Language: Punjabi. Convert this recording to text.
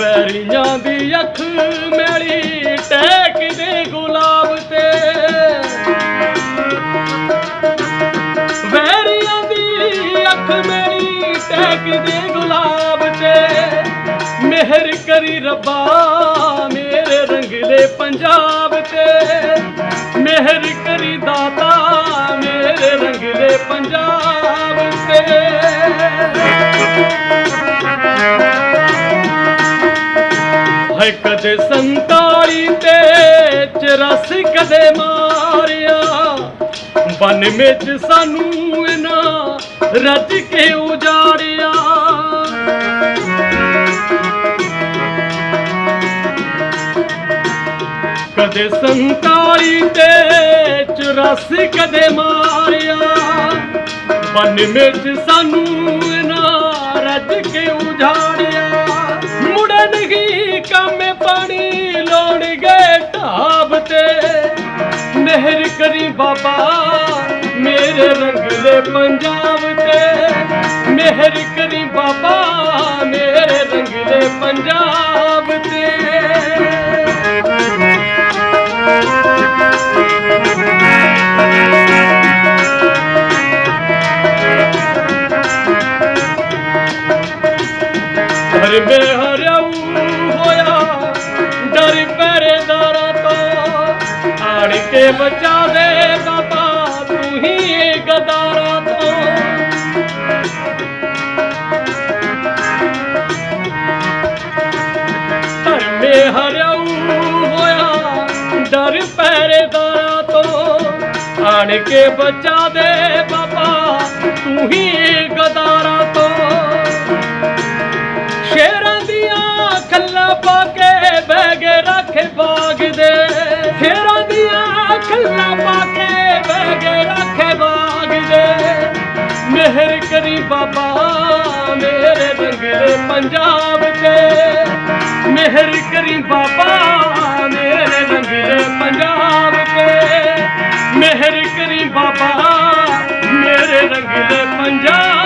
ਵੈਰੀਆਂ ਦੀ ਅੱਖ ਮੈਲੀ ਟੈਕਦੇ ਗੁਲਾਬ ਤੇ। ਵੈਰੀਆਂ ਦੀ ਅੱਖ ਮੈਲੀ ਟੈਕਦੇ ਗੁਲਾਬ ਤੇ। ਮਿਹਰ ਕਰੀ ਰੱਬਾ ਮੇਰੇ ਰੰਗਲੇ ਪੰਜਾਬ ਤੇ। ਮਿਹਰ ਕਰੀ ਦਾਤਾ ਮੇਰੇ ਰੰਗਲੇ ਪੰਜਾਬ ਹੈ ਕਦੇ ਸੰਤਾਲੀ ਤੇ 84 ਕਦੇ ਮਾਰਿਆ। ਬਨ ਵਿੱਚ ਸਾਨੂੰ ਇਹਨਾਂ ਰੱਜ ਕੇ ਉਜਾੜਿਆ। ਕਦੇ ਸੰਤਾਲੀ ਤੇ 84 ਕਦੇ ਮਾਰਿਆ। ਬਨ ਵਿੱਚ ਸਾਨੂੰ ਇਹਨਾਂ ਰੱਜ ਕੇ ਉਜਾੜਿਆ। ਕਾਮੇ ਪਾਣੀ ਲਾਉਣਗੇ ਢਾਬ ਤੇ। ਮਿਹਰ ਕਰੀ ਬਾਬਾ, ਮੇਰੇ ਰੰਗਲੇ ਪੰਜਾਬ ਤੇ। ਮਿਹਰ ਕਰੀ ਬਾਬਾ, ਮੇਰੇ ਰੰਗਲੇ ਪੰਜਾਬ ਤੇ। ਹਰ ਮੇ ਹਰਿਆਊ ਆਣ ਬਚਾ ਦੇ ਬਾਬਾ ਤੂੰ ਹੀ ਗਦਾਰਾਂ ਤੋਂ ਧਰਮੇ ਹਰਿਆਊ ਹੋਇਆ, ਡਰ ਪਹਿਰੇਦਾਰਾਂ ਤੋਂ। ਆਣ ਕੇ ਬਚਾ ਦੇ ਬਾਬਾ, ਤੂੰ ਹੀ ਗਦਾਰਾਂ ਬਾਬਾ ਮੇਰੇ ਰੰਗਲੇ ਪੰਜਾਬ ਤੇ ਮਿਹਰ ਕਰੀ ਬਾਬਾ ਮੇਰੇ ਰੰਗਲੇ ਪੰਜਾਬ ਤੇ ਮਿਹਰ ਕਰੀ ਬਾਬਾ ਮੇਰੇ ਰੰਗਲੇ ਪੰਜਾਬ